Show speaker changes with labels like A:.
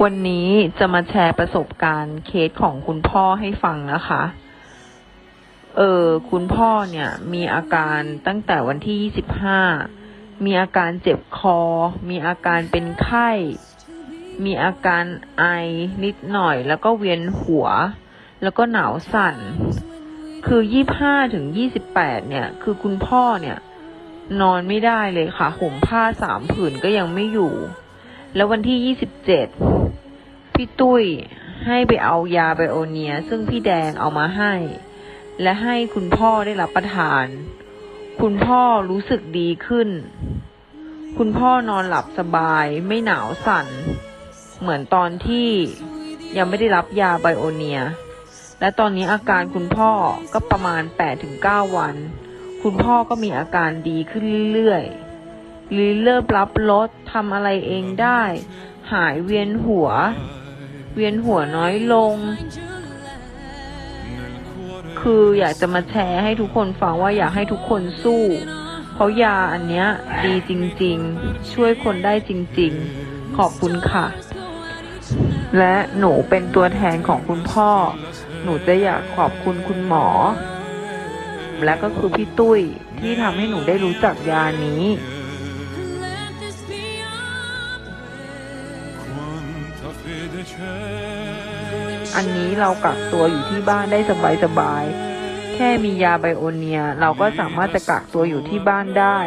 A: วันนี้จะมาแชร์ประสบการณ์เคสของคุณพ่อให้ฟังนะคะ เออ คุณพ่อเนี่ย มีอาการตั้งแต่วันที่ 25 มีอาการเจ็บคอ มีอาการเป็นไข้ มีอาการไอนิดหน่อย แล้วก็เวียนหัว แล้วก็หนาวสั่น คือ 25 ถึง 28 เนี่ย คือคุณพ่อเนี่ย นอนไม่ได้เลยค่ะห่มผ้าสามผืนก็ยังไม่อยู่แล้ววันที่27 พี่ตุ้ยให้ไปเอายาไบโอเนีย ซึ่งพี่แดงเอามาให้ และให้คุณพ่อได้รับประทาน คุณพ่อรู้สึกดีขึ้น คุณพ่อนอนหลับสบายไม่หนาวสั่น เหมือนตอนที่ยังไม่ได้รับยาไบโอเนีย และตอนนี้อาการคุณพ่อก็ประมาณ 8-9 วัน คุณพ่อก็มีอาการดีขึ้นเรื่อยๆลีเริ่มรับรสทำอะไรเองได้ หายเวียนหัว เวียนหัวน้อยลง คืออยากจะมาแชร์ให้ทุกคนฟังว่าอยากให้ทุกคนสู้ เพราะยาอันเนี้ยดีจริงๆ ช่วยคนได้จริงๆ ขอบคุณค่ะ และหนูเป็นตัวแทนของคุณพ่อ หนูจะอยากขอบคุณคุณหมอ และก็คือพี่ตุ้ยที่ทำให้หนูได้รู้จักยานี้ อันนี้เรากักตัวอยู่ที่บ้านได้สบายๆ แค่มียาไบโอเนีย เราก็สามารถจะกักตัวอยู่ที่บ้านได้